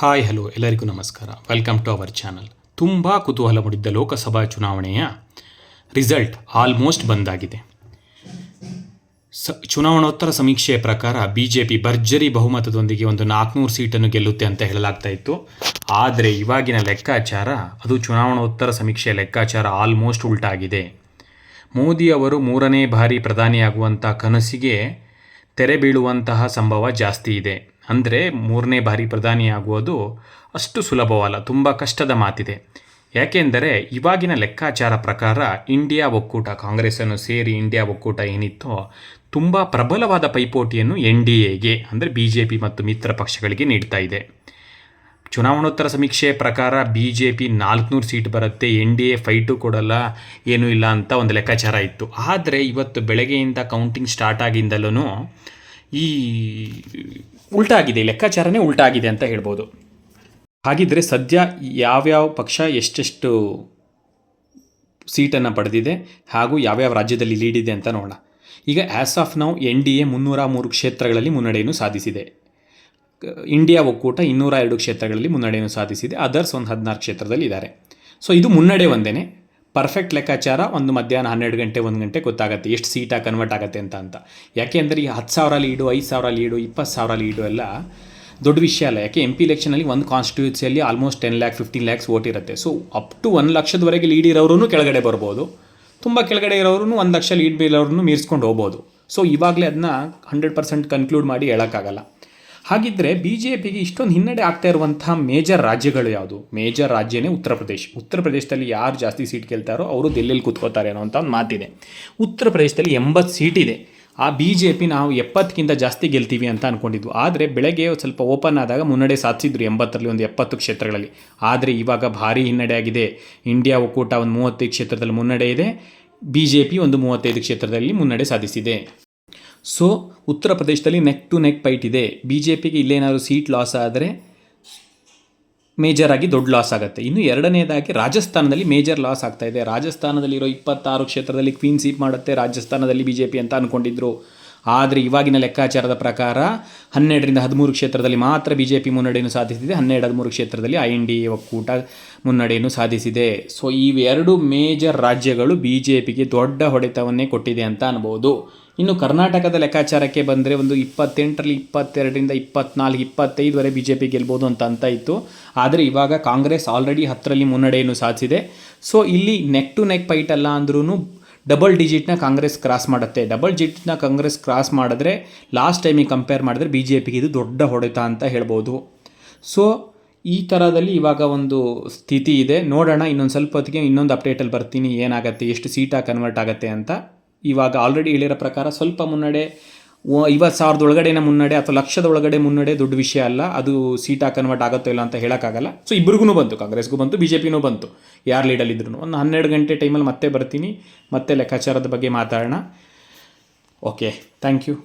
Hi, hello, ಎಲ್ಲರಿಗೂ ನಮಸ್ಕಾರ. Welcome to our channel ತುಂಬ ಕುತೂಹಲ ಮೂಡಿದ್ದ ಲೋಕಸಭಾ ಚುನಾವಣೆಯ ರಿಸಲ್ಟ್ ಆಲ್ಮೋಸ್ಟ್ ಬಂದಾಗಿದೆ. ಸ, ಚುನಾವಣೋತ್ತರ ಸಮೀಕ್ಷೆಯ ಪ್ರಕಾರ ಬಿ ಜೆ ಪಿ ಭರ್ಜರಿ ಬಹುಮತದೊಂದಿಗೆ ಒಂದು ನಾಲ್ಕುನೂರು ಸೀಟನ್ನು ಗೆಲ್ಲುತ್ತೆ ಅಂತ ಹೇಳಲಾಗ್ತಾ ಇತ್ತು. ಆದರೆ ಇವಾಗಿನ ಲೆಕ್ಕಾಚಾರ, ಅದು ಚುನಾವಣೋತ್ತರ ಸಮೀಕ್ಷೆಯ ಲೆಕ್ಕಾಚಾರ ಆಲ್ಮೋಸ್ಟ್ ಉಲ್ಟಾಗಿದೆ. ಮೋದಿ ಅವರು ಮೂರನೇ ಬಾರಿ ಪ್ರಧಾನಿಯಾಗುವಂಥ ಕನಸಿಗೆ ತೆರೆ ಬೀಳುವಂತಹ ಸಂಭವ ಜಾಸ್ತಿ ಇದೆ. ಅಂದರೆ ಮೂರನೇ ಬಾರಿ ಪ್ರಧಾನಿಯಾಗುವುದು ಅಷ್ಟು ಸುಲಭವಲ್ಲ, ತುಂಬ ಕಷ್ಟದ ಮಾತಿದೆ. ಯಾಕೆಂದರೆ ಇವಾಗಿನ ಲೆಕ್ಕಾಚಾರ ಪ್ರಕಾರ ಇಂಡಿಯಾ ಒಕ್ಕೂಟ ಕಾಂಗ್ರೆಸ್ಸನ್ನು ಸೇರಿ ಇಂಡಿಯಾ ಒಕ್ಕೂಟ ಏನಿತ್ತೋ ತುಂಬ ಪ್ರಬಲವಾದ ಪೈಪೋಟಿಯನ್ನು ಎನ್ ಡಿ ಎಗೆ, ಅಂದರೆ ಬಿ ಜೆ ಪಿ ಮತ್ತು ಮಿತ್ರ ಪಕ್ಷಗಳಿಗೆ ನೀಡ್ತಾ ಇದೆ. ಚುನಾವಣೋತ್ತರ ಸಮೀಕ್ಷೆ ಪ್ರಕಾರ ಬಿ ಜೆ ಪಿ ನಾಲ್ಕುನೂರು ಸೀಟ್ ಬರುತ್ತೆ, ಎನ್ ಡಿ ಎ ಫೈಟು ಕೊಡಲ್ಲ, ಏನೂ ಇಲ್ಲ ಅಂತ ಒಂದು ಲೆಕ್ಕಾಚಾರ ಇತ್ತು. ಆದರೆ ಇವತ್ತು ಬೆಳಗ್ಗೆಯಿಂದ ಕೌಂಟಿಂಗ್ ಸ್ಟಾರ್ಟ್ ಆಗಿಂದಲೂ ಈ ಉಲ್ಟಾಗಿದೆ, ಲೆಕ್ಕಾಚಾರನೇ ಉಲ್ಟಾಗಿದೆ ಅಂತ ಹೇಳ್ಬೋದು. ಹಾಗಿದ್ದರೆ ಸದ್ಯ ಯಾವ್ಯಾವ ಪಕ್ಷ ಎಷ್ಟೆಷ್ಟು ಸೀಟನ್ನು ಪಡೆದಿದೆ ಹಾಗೂ ಯಾವ್ಯಾವ ರಾಜ್ಯದಲ್ಲಿ ಲೀಡ್ ಇದೆ ಅಂತ ನೋಡೋಣ. ಈಗ as of now N D A ಮುನ್ನೂರ ಮೂರು ಕ್ಷೇತ್ರಗಳಲ್ಲಿ ಮುನ್ನಡೆಯನ್ನು ಸಾಧಿಸಿದೆ. ಇಂಡಿಯಾ ಒಕ್ಕೂಟ ಇನ್ನೂರ ಎರಡು ಕ್ಷೇತ್ರಗಳಲ್ಲಿ ಮುನ್ನಡೆಯನ್ನು ಸಾಧಿಸಿದೆ. ಅದರ್ಸ್ ಒಂದು ಹದಿನಾರು ಕ್ಷೇತ್ರದಲ್ಲಿ ಇದ್ದಾರೆ ಸೊ ಇದು ಮುನ್ನಡೆ ಒಂದೇ ಪರ್ಫೆಕ್ಟ್ ಲೆಕ್ಕಾಚಾರ ಒಂದು ಮಧ್ಯಾಹ್ನ ಹನ್ನೆರಡು ಗಂಟೆ, ಒಂದು ಗಂಟೆ ಗೊತ್ತಾಗುತ್ತೆ. ಎಷ್ಟು ಸೀಟಾಗಿ ಕನ್ವರ್ಟ್ ಆಗುತ್ತೆ ಅಂತ ಅಂತ. ಯಾಕೆ ಅಂದರೆ ಈ ಹತ್ತು ಸಾವಿರ ಲೀಡು ಐದು ಸಾವಿರ ಲೀಡು ಇಪ್ಪತ್ತು ಸಾವಿರ ಲೀಡು ಎಲ್ಲ ದೊಡ್ಡ ವಿಷಯ ಅಲ್ಲ. ಯಾಕೆ ಎಂ ಪಿ ಎಲೆಕ್ಷನಲ್ಲಿ ಒಂದು ಕಾನ್ಸ್ಟಿಟ್ಯೂನ್ಸಿಯಲ್ಲಿ almost ten lakh fifteen lakhs vote ಇರುತ್ತೆ. ಸೊ ಅಪ್ ಟು ಒಂದು ಲಕ್ಷದವರೆಗೆ ಲೀಡ್ ಇರೋರು ಕೆಳಗಡೆ ಬರ್ಬೋದು. ತುಂಬ ಕೆಳಗಡೆ ಇರೋರು ಒಂದು ಲಕ್ಷ ಲೀಡ್ ಬೀಳೋರನ್ನು ಮೀರಿಸ್ಕೊಂಡು ಹೋಗ್ಬೋದು. ಸೊ ಇವಾಗಲೇ ಅದನ್ನ ಹಂಡ್ರೆಡ್ ಪರ್ಸೆಂಟ್ ಕನ್ಕ್ಲೂಡ್ ಮಾಡಿ ಹೇಳೋಕ್ಕಾಗಲ್ಲ. ಹಾಗಿದ್ದರೆ ಬಿ ಜೆ ಪಿಗೆ ಇಷ್ಟೊಂದು ಹಿನ್ನಡೆ ಆಗ್ತಾ ಇರುವಂತಹ ಮೇಜರ್ ರಾಜ್ಯಗಳು ಯಾವುದು? ಮೇಜರ್ ರಾಜ್ಯನೇ ಉತ್ತರ ಪ್ರದೇಶ. ಉತ್ತರ ಪ್ರದೇಶದಲ್ಲಿ ಯಾರು ಜಾಸ್ತಿ ಸೀಟ್ ಗೆಲ್ತಾರೋ ಅವರು ಡೆಲ್ಲಿಲಿ ಕೂತ್ಕೋತಾರೆ ಅಂತ ಒಂದು ಮಾತಿದೆ. ಉತ್ತರ ಪ್ರದೇಶದಲ್ಲಿ ಎಂಬತ್ತು ಸೀಟ್ ಇದೆ. ಆ ಬಿ ಜೆ ಪಿ ನಾವು ಎಪ್ಪತ್ತಕ್ಕಿಂತ ಜಾಸ್ತಿ ಗೆಲ್ತೀವಿ ಅಂತ ಅಂದ್ಕೊಂಡಿದ್ವು ಆದರೆ ಬೆಳಗ್ಗೆ ಸ್ವಲ್ಪ ಓಪನ್ ಆದಾಗ ಮುನ್ನಡೆ ಸಾಧಿಸಿದ್ರು ಎಂಬತ್ತರಲ್ಲಿ ಒಂದು ಎಪ್ಪತ್ತು ಕ್ಷೇತ್ರಗಳಲ್ಲಿ. ಆದರೆ ಇವಾಗ ಭಾರಿ ಹಿನ್ನಡೆ ಆಗಿದೆ. ಇಂಡಿಯಾ ಒಕ್ಕೂಟ ಒಂದು ಮೂವತ್ತೈದು ಕ್ಷೇತ್ರದಲ್ಲಿ ಮುನ್ನಡೆ ಇದೆ. ಬಿ ಜೆ ಪಿ ಒಂದು ಮೂವತ್ತೈದು ಕ್ಷೇತ್ರದಲ್ಲಿ ಮುನ್ನಡೆ ಸಾಧಿಸಿದೆ. ಸೊ ಉತ್ತರ ಪ್ರದೇಶದಲ್ಲಿ ನೆಕ್ ಟು ನೆಕ್ ಫೈಟ್ ಇದೆ. ಬಿ ಜೆ ಪಿಗೆ ಇಲ್ಲೇನಾದರೂ ಸೀಟ್ ಲಾಸ್ ಆದರೆ ಮೇಜರ್ ಆಗಿ ದೊಡ್ಡ ಲಾಸ್ ಆಗುತ್ತೆ. ಇನ್ನು ಎರಡನೇದಾಗಿ ರಾಜಸ್ಥಾನದಲ್ಲಿ ಮೇಜರ್ ಲಾಸ್ ಆಗ್ತಾ ಇದೆ. ರಾಜಸ್ಥಾನದಲ್ಲಿರೋ ಇಪ್ಪತ್ತಾರು ಕ್ಷೇತ್ರದಲ್ಲಿ ಕ್ವೀನ್ ಸೀಟ್ ಮಾಡುತ್ತೆ ರಾಜಸ್ಥಾನದಲ್ಲಿ ಬಿ ಅಂತ ಅಂದ್ಕೊಂಡಿದ್ರು ಆದರೆ ಇವಾಗಿನ ಲೆಕ್ಕಾಚಾರದ ಪ್ರಕಾರ ಹನ್ನೆರಡರಿಂದ ಹದಿಮೂರು ಕ್ಷೇತ್ರದಲ್ಲಿ ಮಾತ್ರ ಬಿ ಜೆ ಪಿ ಮುನ್ನಡೆಯನ್ನು ಸಾಧಿಸಿದೆ. ಹನ್ನೆರಡು ಹದಿಮೂರು ಕ್ಷೇತ್ರದಲ್ಲಿ ಐ ಎನ್ ಡಿ ಒಕ್ಕೂಟ ಮುನ್ನಡೆಯನ್ನು ಸಾಧಿಸಿದೆ. ಸೊ ಇವೆರಡು ಮೇಜರ್ ರಾಜ್ಯಗಳು ಬಿ ಜೆ ಪಿಗೆ ದೊಡ್ಡ ಹೊಡೆತವನ್ನೇ ಕೊಟ್ಟಿದೆ ಅಂತ ಅನ್ಬೋದು. ಇನ್ನು ಕರ್ನಾಟಕದ ಲೆಕ್ಕಾಚಾರಕ್ಕೆ ಬಂದರೆ ಒಂದು ಇಪ್ಪತ್ತೆಂಟರಲ್ಲಿ ಇಪ್ಪತ್ತೆರಡರಿಂದ ಇಪ್ಪತ್ನಾಲ್ಕು, ಇಪ್ಪತ್ತೈದುವರೆ ಬಿ ಜೆ ಪಿ ಗೆಲ್ಬೋದು ಅಂತ ಅಂತ ಇತ್ತು. ಆದರೆ ಇವಾಗ ಕಾಂಗ್ರೆಸ್ ಆಲ್ರೆಡಿ ಹತ್ತರಲ್ಲಿ ಮುನ್ನಡೆಯನ್ನು ಸಾಧಿಸಿದೆ. ಸೊ ಇಲ್ಲಿ ನೆಕ್ ಟು ನೆಕ್ ಫೈಟ್ ಅಲ್ಲ ಅಂದ್ರೂ ಡಬಲ್ ಡಿಜಿಟ್ನ ಕಾಂಗ್ರೆಸ್ ಕ್ರಾಸ್ ಮಾಡುತ್ತೆ. ಡಬಲ್ ಡಿಜಿಟ್ನ ಕಾಂಗ್ರೆಸ್ ಕ್ರಾಸ್ ಮಾಡಿದ್ರೆ ಲಾಸ್ಟ್ ಟೈಮಿಗೆ ಕಂಪೇರ್ ಮಾಡಿದ್ರೆ ಬಿ ಜೆ ಪಿಗೆ ಇದು ದೊಡ್ಡ ಹೊಡೆತ ಅಂತ ಹೇಳ್ಬೋದು. ಸೊ ಈ ಥರದಲ್ಲಿ ಇವಾಗ ಒಂದು ಸ್ಥಿತಿ ಇದೆ. ನೋಡೋಣ, ಇನ್ನೊಂದು ಸ್ವಲ್ಪ ಹೊತ್ತಿಗೆ ಇನ್ನೊಂದು ಅಪ್ಡೇಟಲ್ಲಿ ಬರ್ತೀನಿ. ಏನಾಗುತ್ತೆ, ಎಷ್ಟು ಸೀಟಾಗಿ ಕನ್ವರ್ಟ್ ಆಗುತ್ತೆ ಅಂತ. ಇವಾಗ ಆಲ್ರೆಡಿ ಹೇಳಿರೋ ಪ್ರಕಾರ ಸ್ವಲ್ಪ ಮುನ್ನಡೆ ಐವತ್ತು ಸಾವಿರದ ಒಳಗಡೆನೇ ಮುನ್ನಡೆ ಅಥವಾ ಲಕ್ಷದ ಒಳಗಡೆ ಮುನ್ನಡೆ ದೊಡ್ಡ ವಿಷಯ ಅಲ್ಲ. ಅದು ಸೀಟಾ ಕನ್ವರ್ಟ್ ಆಗುತ್ತೋ ಇಲ್ಲ ಅಂತ ಹೇಳೋಕ್ಕಾಗಲ್ಲ. ಸೊ ಇಬ್ಬರಿಗೂ ಬಂತು, ಕಾಂಗ್ರೆಸ್ಗೂ ಬಂತು ಬಿ ಜೆ ಪಿನೂ ಬಂತು ಯಾರು ಲೀಡಲ್ಲಿದ್ರು ಒಂದು ಹನ್ನೆರಡು ಗಂಟೆ ಟೈಮಲ್ಲಿ ಮತ್ತೆ ಬರ್ತೀನಿ, ಮತ್ತೆ ಲೆಕ್ಕಾಚಾರದ ಬಗ್ಗೆ ಮಾತಾಡೋಣ. Okay thank you